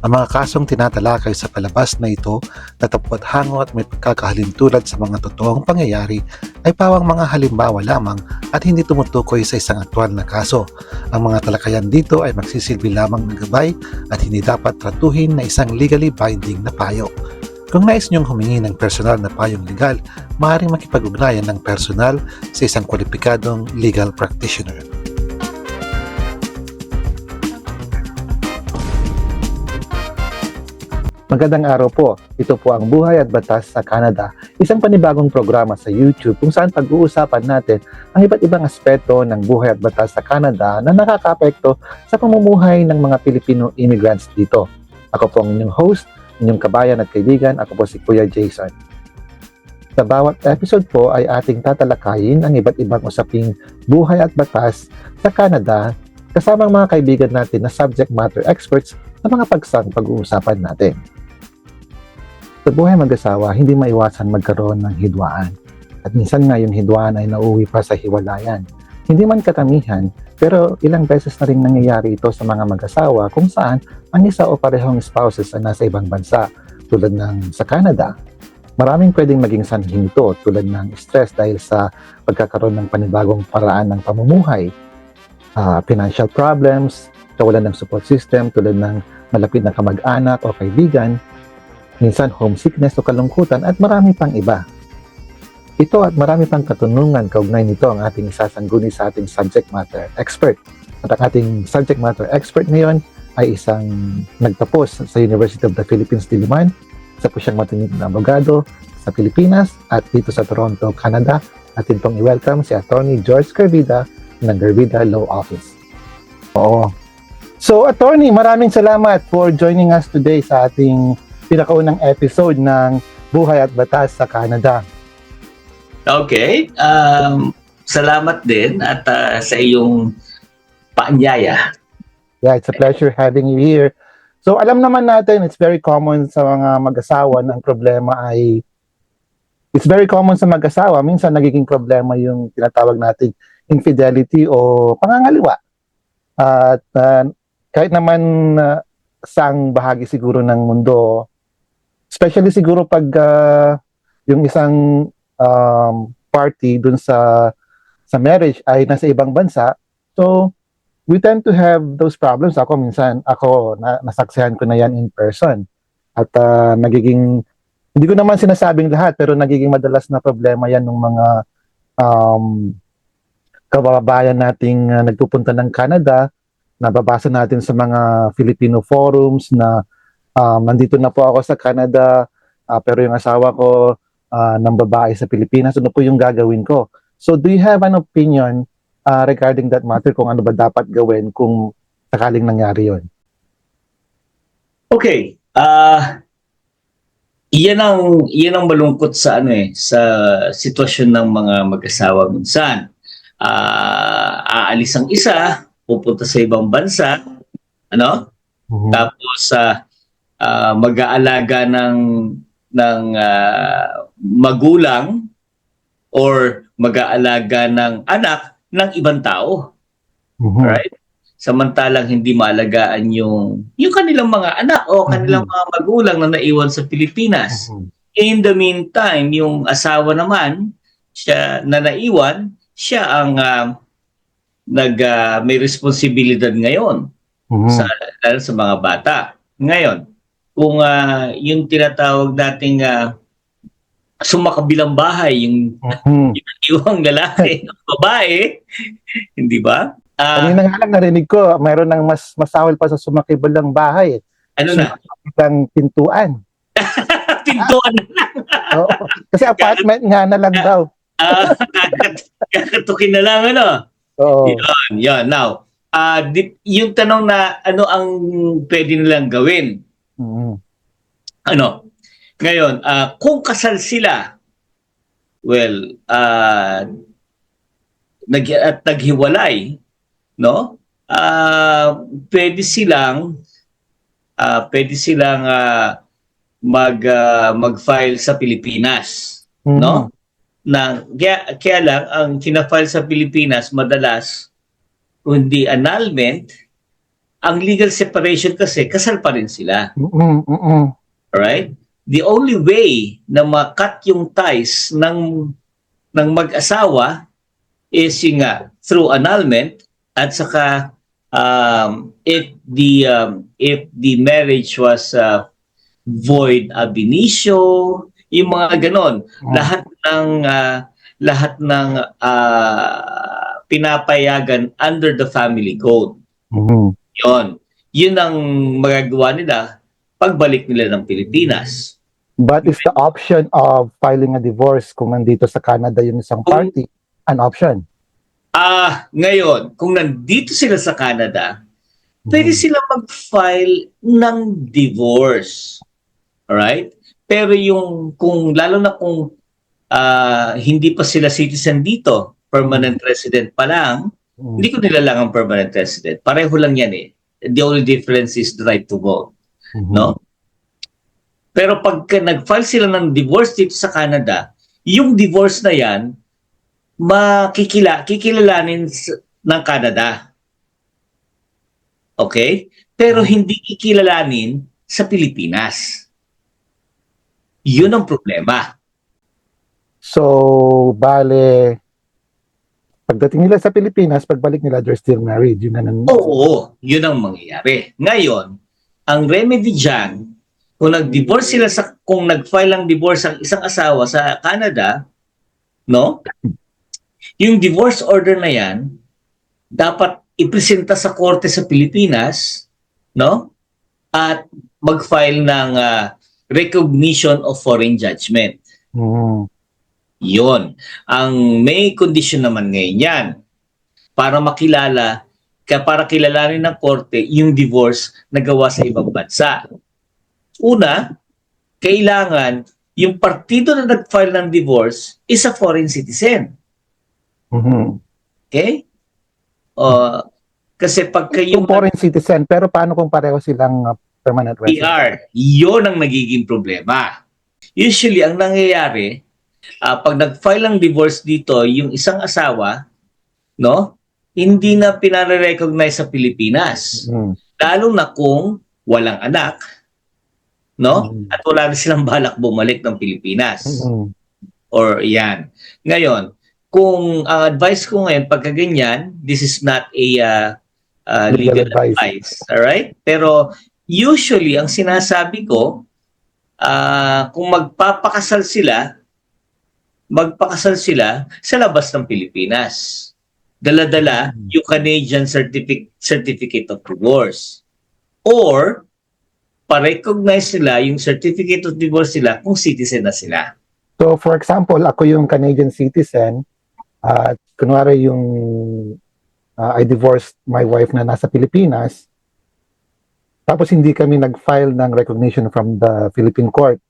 Ang mga kasong tinatalakay sa palabas na ito na tapot hango at may pagkakahalintulad sa mga totoong pangyayari ay pawang mga halimbawa lamang at hindi tumutukoy sa isang aktwal na kaso. Ang mga talakayan dito ay magsisilbi lamang ng gabay at hindi dapat tratuhin na isang legally binding na payo. Kung nais niyong humingi ng personal na payong legal, maaaring makipag-ugnayan ng personal sa isang kwalipikadong legal practitioner. Magandang araw po. Ito po ang Buhay at Batas sa Canada, isang panibagong programa sa YouTube kung saan pag-uusapan natin ang iba't ibang aspeto ng buhay at batas sa Canada na nakakapekto sa pamumuhay ng mga Filipino immigrants dito. Ako po ang inyong host, inyong kabayan at kaibigan. Ako po si Kuya Jason. Sa bawat episode po ay ating tatalakayin ang iba't ibang usaping buhay at batas sa Canada kasama ang mga kaibigan natin na subject matter experts sa mga pagsang pag-uusapan natin. Sa buhay mag-asawa, hindi maiwasan magkaroon ng hidwaan. At minsan nga yung hidwaan ay nauwi pa sa hiwalayan. Hindi man katamihan, pero ilang beses na rin nangyayari ito sa mga mag-asawa kung saan ang isa o parehong spouses ay nasa ibang bansa tulad ng sa Canada. Maraming pwedeng maging sanhin ito tulad ng stress dahil sa pagkakaroon ng panibagong paraan ng pamumuhay, ah, financial problems, kawalan ng support system tulad ng malapit na kamag-anak o kaibigan, minsan homesickness o kalungkutan at marami pang iba. Ito at marami pang katunungan kaugnay nito ang ating isasangguni sa ating subject matter expert. At ang ating subject matter expert ngayon ay isang nagtapos sa University of the Philippines Diliman. Isa po siyang matinig na abogado sa Pilipinas at dito sa Toronto, Canada. Atin pong i-welcome si Attorney George Carvida ng Carvida Law Office. Oo. So, Attorney, maraming salamat for joining us today sa ating pinakaunang episode ng Buhay at Batas sa Canada. Okay. Um, salamat din at ah, sa iyong paanyaya. Yeah, it's a pleasure having you here. So, alam naman natin, it's very common sa mga mag-asawa na ang problema ay it's very common sa mag-asawa. Minsan nagiging problema yung tinatawag natin infidelity o pangangaliwa. At ah, kahit naman uh, sang bahagi siguro ng mundo, especially siguro pag ah, yung isang um, party dun sa sa marriage ay nasa ibang bansa, so we tend to have those problems. Ako minsan, ako, na, nasaksihan ko na yan in person. At ah, nagiging, hindi ko naman sinasabing lahat, pero nagiging madalas na problema yan ng mga um, kababayan nating ah, nagpupunta ng Canada, nababasa natin sa mga Filipino forums na um, nandito na po ako sa Canada, ah, pero yung asawa ko ah, ng babae sa Pilipinas, ano po yung gagawin ko? So do you have an opinion uh, regarding that matter kung ano ba dapat gawin kung sakaling nangyari yon. Okay. Ah iyan ang iyan ang malungkot sa ano eh sa sitwasyon ng mga mag-asawa minsan. Ah aalis ang isa, pupunta sa ibang bansa, ano? Tapos sa ah, mag-aalaga ng ng ah, magulang or mag-aalaga ng anak ng ibang tao. Mhm. Right? Samantalang hindi maalagaan yung yung kanilang mga anak o kanilang mga magulang na naiwan sa Pilipinas. Mhm. In the meantime, yung asawa naman, siya na naiwan, siya ang ah, nag ah, may responsibilidad ngayon Mhm. sa lalo sa mga bata. Ngayon, kung ah, yung tinatawag nating ah, sumakabilang bahay, yung Mhm. iwang lalaki, babae, hindi ba? Ah, Kanina nga lang narinig ko, mayroon ng mas masawal pa sa sumakibalang bahay. ano na? Isang pintuan. Pintuan na. Oo. Kasi apartment nga na lang daw. Ah, kakat- kakatukin na lang, ano? Oo. Yun, yun. Now, ah, di- yung tanong na ano ang pwede nilang gawin? Mhm. Ano? Ngayon, ah, kung kasal sila, well, ah, nag at naghiwalay, no? Ah, pwede silang ah, pwede silang ah, mag ah, mag-file sa Pilipinas, Mhm. no? Na kaya, kaya lang ang kina-file sa Pilipinas madalas kundi annulment ang legal separation kasi, kasal pa rin sila. Mm-mm, mm-mm. Alright? The only way na makat yung ties ng, ng mag-asawa is yung nga, through annulment at saka um, if the um, if the marriage was uh, void ab initio, yung mga ganon. Mm. Lahat ng ah, lahat ng ah, pinapayagan under the family code. Mhm. Yon. Yun ang magagawa nila pagbalik nila ng Pilipinas. But is the option of filing a divorce kung nandito sa Canada yung isang Kung- party an option? Ah, ngayon, kung nandito sila sa Canada, pwede Mhm. sila mag-file ng divorce. Alright? Pero yung, kung, lalo na kung ah, hindi pa sila citizen dito, permanent resident pa lang, Mhm. hindi ko nilalang ang permanent resident. Pareho lang yan eh. The only difference is the right to vote. Mhm. No? Pero pagka nag-file sila ng divorce dito sa Canada, yung divorce na yan, makikila, kikilalanin ng Canada. Okay? Pero hindi kikilalanin sa Pilipinas. Yun ang problema. So, bale, pagdating nila sa Pilipinas, pagbalik nila, they're still married. Yun na nang... Oo, yun ang mangyayari. Ngayon, ang remedy dyan, kung nag-divorce sila sa, kung nag-file ng divorce ang isang asawa sa Canada, no? Yung divorce order na yan, dapat ipresenta sa korte sa Pilipinas, no? At mag-file ng ah, recognition of foreign judgment. Mhm. Yon. Ang may condition naman ngayon yan para makilala kaya para kilalanin ng korte yung divorce na gawa sa ibang bansa. Una, kailangan yung partido na nag-file ng divorce is a foreign citizen. Mhm. Okay? Uh, kasi pagka yung foreign citizen, pero paano kung pareho silang uh, permanent resident? PR, yun ang nagiging problema. Usually, ang nangyayari, ah, pag nag-file ng divorce dito, yung isang asawa, no, hindi na pinare-recognize sa Pilipinas. Mhm. Lalo na kung walang anak, no, Mhm. at wala na silang balak bumalik ng Pilipinas. Mhm. Or yan. Ngayon, kung ang advice ko ngayon, pagka ganyan, this is not a uh, uh, Legal legal, advice. advice. Alright? Pero usually, ang sinasabi ko, ah, kung magpapakasal sila, magpakasal sila sa labas ng Pilipinas. Dala-dala yung Canadian certificate, certificate of divorce. Or, pa-recognize nila yung certificate of divorce nila kung citizen na sila. So, for example, ako yung Canadian citizen, at kunwari yung uh, I divorced my wife na nasa Pilipinas, tapos hindi kami nag-file ng recognition from the Philippine court.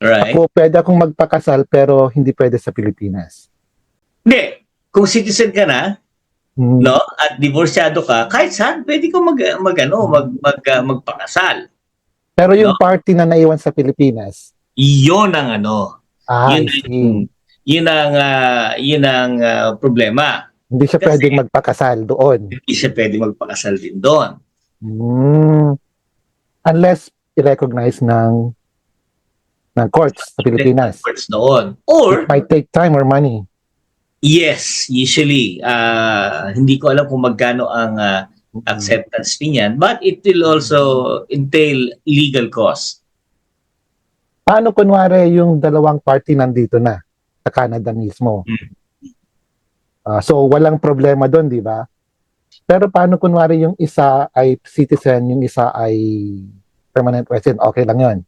Right? Ako, pwede akong magpakasal pero hindi pwede sa Pilipinas. Hindi. Kung citizen ka na, Hmm. no, at divorsyado ka, kahit saan, pwede ka mag, mag, ano, mag, mag, ah, magpakasal. Pero yung No. party na naiwan sa Pilipinas, Iyon ang ano, ah, yun, see. yun ang, ah, yun ang ah, problema. hindi siya kasi- pwedeng magpakasal doon. Hindi siya pwede magpakasal din doon. Hmm. Unless i-recognize ng ng courts sa Pilipinas. First doon. Or, It might take time or money. yes, usually, ah, hindi ko alam kung magkano ang ah, acceptance niyan, but it will also entail legal cost. Paano kunwari yung dalawang party nandito na sa Canada mismo? Mm. Ah, so walang problema doon, di ba? Pero paano kunwari yung isa ay citizen, yung isa ay permanent resident, okay lang yon.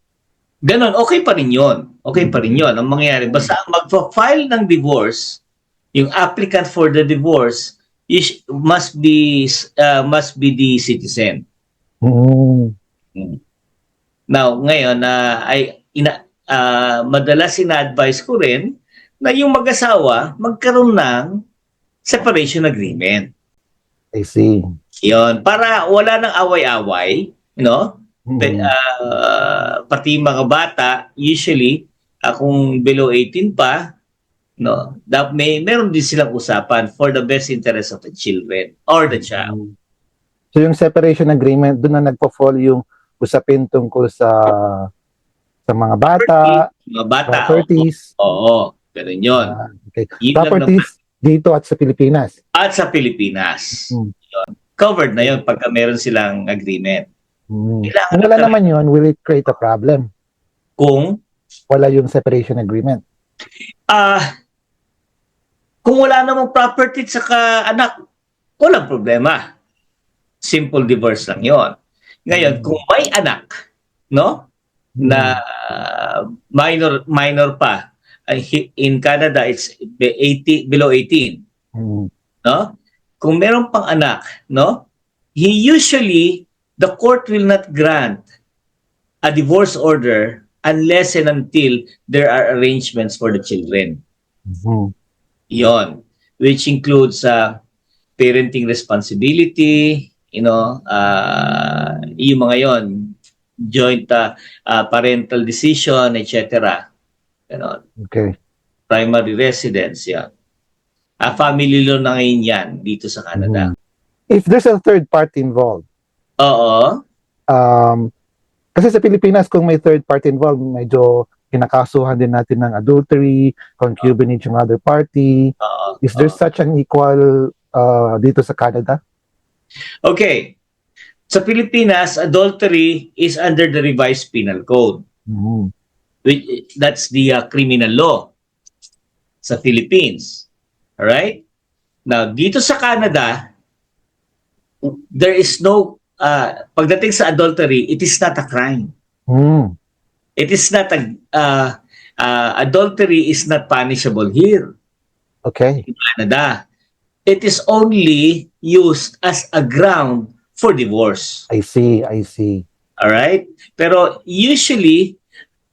Ganon, okay pa rin yun. Okay pa rin yun. Ang mangyayari, basta ang magpa-file ng divorce, yung applicant for the divorce is, must be uh, must be the citizen. Hmm. Now, ngayon, na ay ina, ah, madalas ina-advise ko rin na yung mag-asawa magkaroon ng separation agreement. I see. Yon, para wala nang away-away, you know? Hmm. Pe- ah, pati mga bata, usually, ah, kung below 18 pa, no, that may meron din silang usapan for the best interest of the children or the child. So yung separation agreement, doon na nagpo-fall yung usapin tungkol sa sa mga bata, Mga bata. 30s, Oo, oo. ganun yun. ah, okay. Yun lang naman. properties dito at sa Pilipinas. At sa Pilipinas. Hmm. Yun. Covered na yun pagka meron silang agreement. Hmm. Kailangan Kung wala na- naman yun, will it create a problem? Kung Wala yung separation agreement. ah kung wala namang property at saka anak, walang problema. Simple divorce lang yon. Ngayon, Hmm. kung may anak, no? na uh, minor minor pa uh, hi- in Canada it's be- 80 below 18 Hmm. no kung meron pang anak no he usually the court will not grant a divorce order unless and until there are arrangements for the children Mhm. yon which includes uh, parenting responsibility you know uh, yung mga yon joint uh, uh, parental decision etc Ganon. Okay. primary residence yan a family law na ngayon yan dito sa Canada Mhm. If there's a third party involved, oo um, kasi sa Pilipinas, kung may third party involved, medyo kinakasuhan din natin ng adultery, concubinage yung other party. oo, Is there oo. such an equal uh, dito sa Canada? okay sa Pilipinas adultery is under the revised penal code Mhm. which that's the uh, criminal law sa Philippines. All right? Now, dito sa Canada, there is no uh, pagdating sa adultery, it is not a crime. Hmm. It is not a uh, uh, adultery is not punishable here Okay. in Canada. It is only used as a ground for divorce. I see. I see. Alright? Pero usually,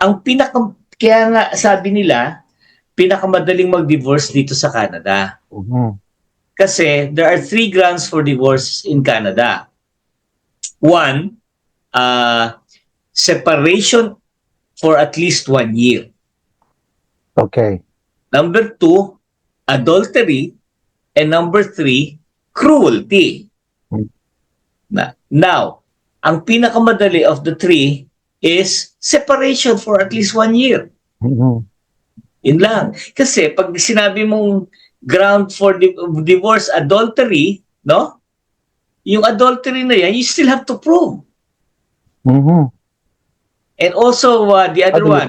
ang pinaka kaya nga sabi nila, pinakamadaling mag-divorce dito sa Canada. Mhm. Kasi there are three grounds for divorce in Canada. One, uh, separation for at least one year. Okay. Number two, adultery. And number three, cruelty. Hmm. Na, now, ang pinakamadali of the three is separation for at least one year. Mhm. Yun lang. Kasi pag sinabi mong ground for di- divorce adultery, no? Yung adultery na yan, you still have to prove. Mhm. And also, uh, the other one,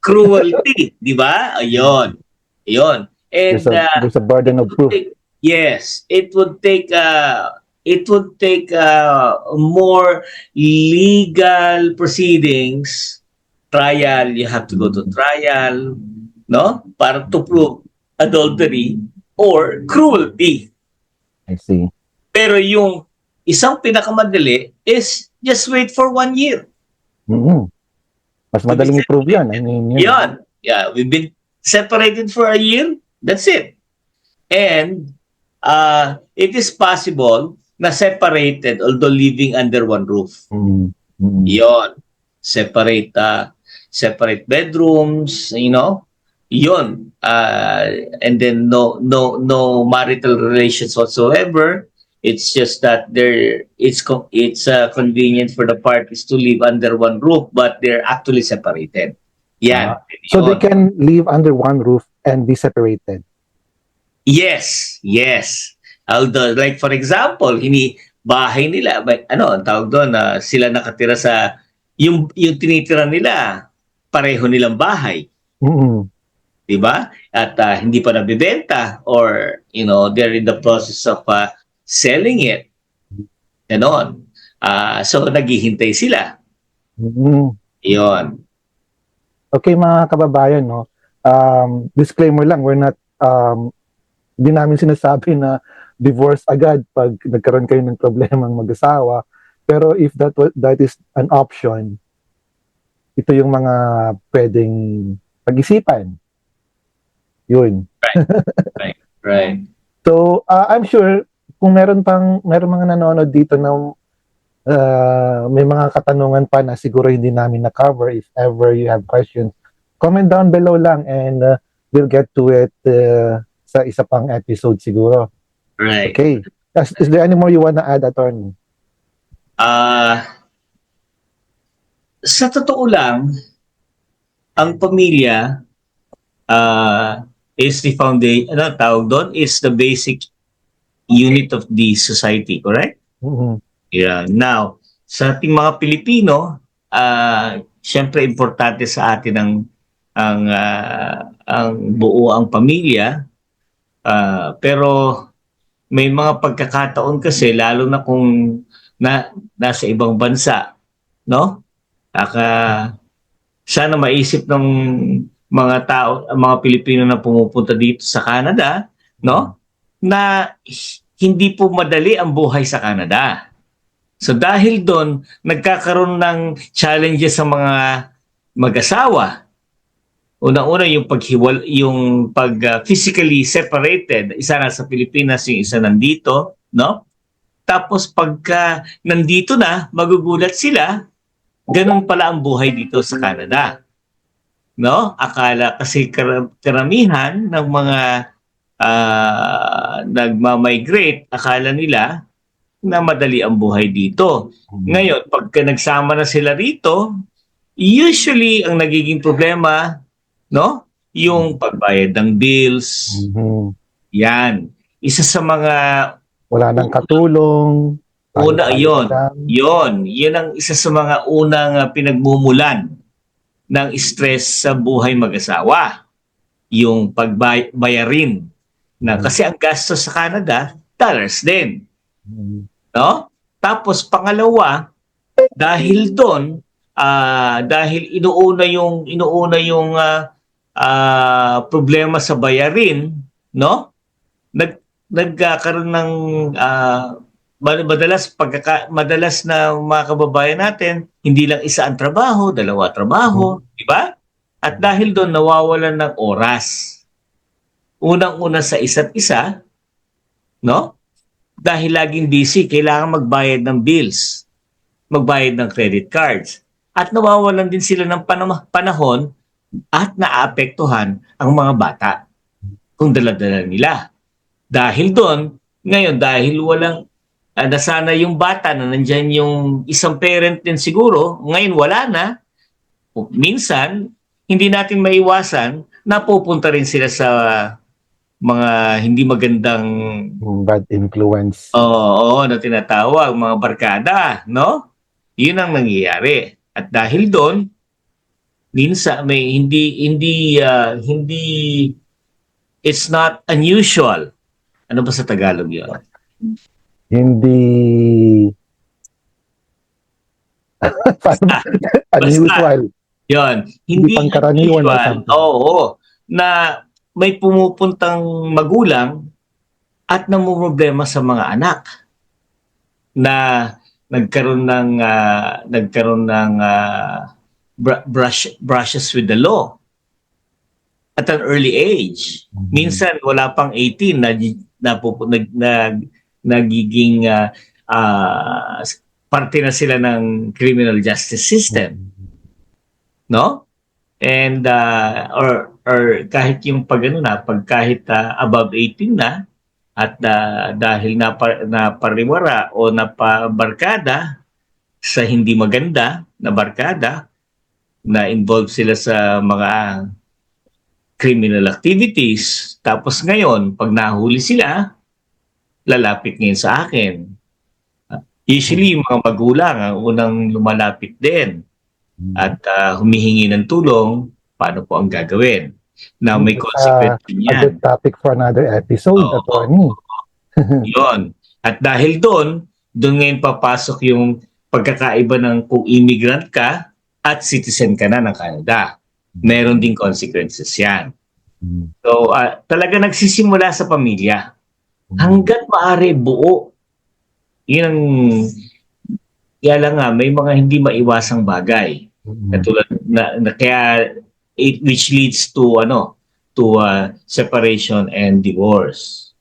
cruelty. di ba? Ayun. Ayun. And, There's a, uh, there's a burden of proof. yes, it would take, uh, it would take uh, more legal proceedings, trial, you have to go to trial, no? Para to prove adultery or cruelty. I see. Pero yung isang pinakamadali is just wait for one year. Mhm. Mas madaling i-prove yan. I mean, yun. Yan. Yeah, we've been separated for a year. That's it. And uh, it is possible na separated although living under one roof. Mhm. Mhm. Yon. Separate uh, separate bedrooms, you know. Yon. Uh, and then no no no marital relations whatsoever. It's just that there it's co- it's uh, convenient for the parties to live under one roof but they're actually separated. Yan. So they can live under one roof and be separated. Yes, yes. Although, like for example, hini bahay nila, may, ano, ang tawag doon, na sila nakatira sa, yung, yung tinitira nila, pareho nilang bahay. Mhm. di ba? At ah, hindi pa nabibenta or, you know, they're in the process of ah, selling it. Ganon. Ah, so, naghihintay sila. Mhm. Yon. Okay mga kababayan, no? Um, disclaimer lang, we're not, um, di namin sinasabi na divorce agad pag nagkaroon kayo ng problemang mag-asawa. Pero if that that is an option, ito yung mga pwedeng pag-isipan. Yun. Right. So, uh, I'm sure kung meron pang meron mga nanonood dito na uh, may mga katanungan pa na siguro hindi namin na-cover if ever you have questions, comment down below lang and uh, we'll get to it uh, sa isa pang episode siguro. Right. Okay. Is, is there any more you wanna add, attorney? Ah, sa totoo lang, ang pamilya ah, is the foundation, ano tawag doon, is the basic unit of the society, correct? Mhm. Yeah. Now, sa ating mga Pilipino, ah, syempre importante sa atin ang ang ah, ang buo ang pamilya. Ah, pero may mga pagkakataon kasi lalo na kung na nasa ibang bansa, no? Aka sana maisip ng mga tao, mga Pilipino na pumupunta dito sa Canada, no? Na hindi po madali ang buhay sa Canada. So dahil doon, nagkakaroon ng challenges sa mga mag-asawa. Una-una yung paghiwal, yung pag uh, physically separated, isa na sa Pilipinas, yung isa nandito, no? Tapos pagka nandito na, magugulat sila, ganun pala ang buhay dito sa Canada. No? Akala kasi kar- karamihan ng mga ah, nagmamigrate, akala nila na madali ang buhay dito. Ngayon, pagka nagsama na sila rito, usually ang nagiging problema, no? Yung pagbayad ng bills, Mhm. yan. Isa sa mga, Wala nang katulong. Una, lang. yon yun ang isa sa mga unang ah, pinagmumulan ng stress sa buhay mag-asawa. Yung pagbayarin. Na, Mhm. kasi ang gastos sa Canada, dollars din. Mhm. no? Tapos pangalawa, dahil doon ah dahil inuuna yung inuuna yung ah, ah, problema sa bayarin, no? Nag nagkakaroon ng mad- madalas pagkaka, madalas na mga kababayan natin, hindi lang isa ang trabaho, dalawa trabaho, di ba? At dahil doon nawawalan ng oras. Unang-una sa isa't isa, no? dahil laging busy, kailangan magbayad ng bills, magbayad ng credit cards. At nawawalan din sila ng panahon at naapektuhan ang mga bata kung daladala nila. Dahil doon, ngayon dahil walang uh, nasana yung bata na nandyan yung isang parent din siguro, ngayon wala na, minsan, hindi natin maiwasan na pupunta rin sila sa mga hindi magandang Bad influence. Oo, na tinatawag mga barkada, no? Yun ang nangyayari. At dahil doon, minsan may hindi hindi ah, hindi it's not unusual. Ano ba sa Tagalog 'yon? Hindi Paano ba? unusual. 'Yon, Hindi hindi pangkaraniwan na unusual. something. Oo, na may pumupuntang magulang at namumroblema sa mga anak na nagkaroon ng ah, nagkaroon ng br- brush brushes with the law at an early age. Mhm. Minsan wala pang 18 na na, nag, nag, nagiging ah, ah, parte na sila ng criminal justice system no? And uh, or or kahit yung pag ano na, pag kahit uh, above 18 na at uh, dahil na napariwara o napabarkada sa hindi maganda na barkada na involved sila sa mga criminal activities tapos ngayon pag nahuli sila lalapit ngayon sa akin usually yung mga magulang ang unang lumalapit din Mhm. at ah, humihingi ng tulong, paano po ang gagawin? Now, may consequence din A yan. good topic for another episode, Oo. attorney. Yun. At dahil doon, doon ngayon papasok yung pagkakaiba ng kung immigrant ka at citizen ka na ng Canada. Meron din consequences yan. Mhm. So, ah, talaga nagsisimula sa pamilya. Hanggat maaari buo. Yun ang, kaya lang nga, may mga hindi maiwasang bagay. Mhm. Katulad na, na kaya it, which leads to ano to uh, separation and divorce.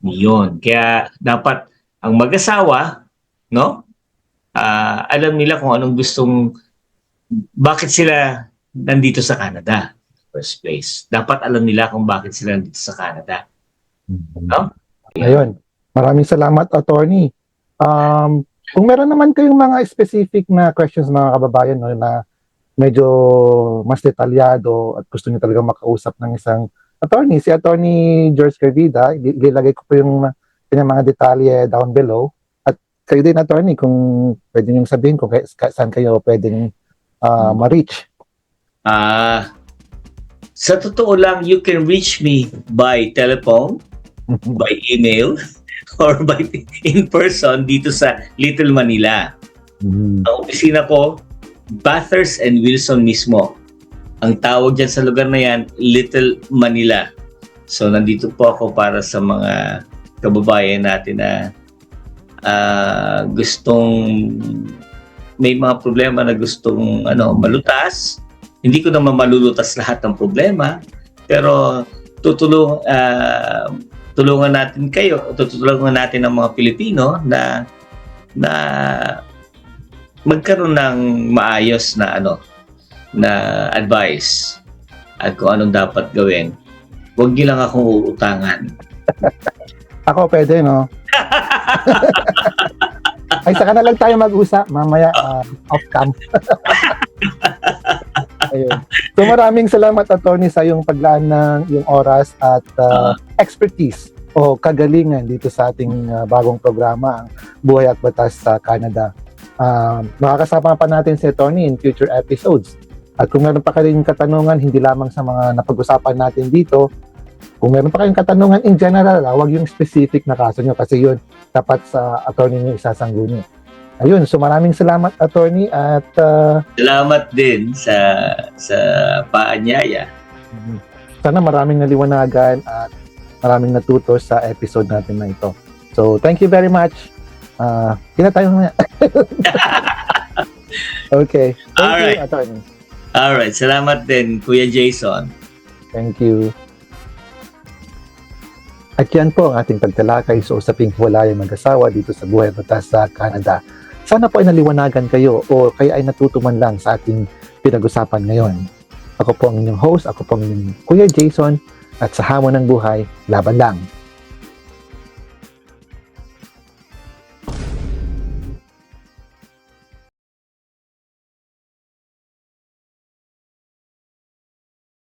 Yun. Kaya dapat ang mag-asawa, no? Ah, alam nila kung anong gustong bakit sila nandito sa Canada first place. Dapat alam nila kung bakit sila nandito sa Canada. No? Ayun. Maraming salamat, attorney. Um, Kung meron naman kayong mga specific na questions mga kababayan no, na medyo mas detalyado at gusto niyo talaga makausap ng isang attorney, si attorney George Carvida, ilalagay ko po yung kanyang mga detalye down below. At kayo din attorney, kung pwede niyong sabihin kung kay, saan kayo pwedeng ah, ma-reach. Ah, sa totoo lang, you can reach me by telephone, by email, or by in person dito sa Little Manila. Mhm. Ang opisina ko, Bathurst and Wilson mismo. Ang tawag dyan sa lugar na yan, Little Manila. So, nandito po ako para sa mga kababayan natin na ah, gustong may mga problema na gustong ano malutas. Hindi ko naman malulutas lahat ng problema, pero tutulong ah, tulungan natin kayo, tutulungan natin ang mga Pilipino na na magkaroon ng maayos na ano na advice at kung anong dapat gawin. Huwag niyo lang akong uutangan. Ako pwede, no? Ay, saka na lang tayo mag-usap mamaya ah, off-cam. Ayun. So maraming salamat attorney sa yung paglaan ng yung oras at ah, expertise o kagalingan dito sa ating ah, bagong programa, ang Buhay at Batas sa Canada. Ah, makakasama pa natin si attorney in future episodes. At kung meron pa kayong katanungan, hindi lamang sa mga napag-usapan natin dito, kung meron pa kayong katanungan in general, ah, wag yung specific na kaso nyo kasi yun dapat sa attorney nyo isasangguni. Ayun, so maraming salamat attorney at ah, Salamat din sa sa paanyaya. sana maraming naliwanagan at maraming natuto sa episode natin na ito. So, thank you very much. Ah, kina tayo mamaya. okay. Thank Alright. you, attorney. Alright, salamat din Kuya Jason. Thank you. At yan po ang ating pagtalakay sa usaping hiwalay mag-asawa dito sa Buhay Batas sa Canada. Sana po ay naliwanagan kayo o kaya ay natutuman lang sa ating pinag-usapan ngayon. Ako po ang inyong host, ako po ang inyong Kuya Jason at sa hamon ng buhay, laban lang.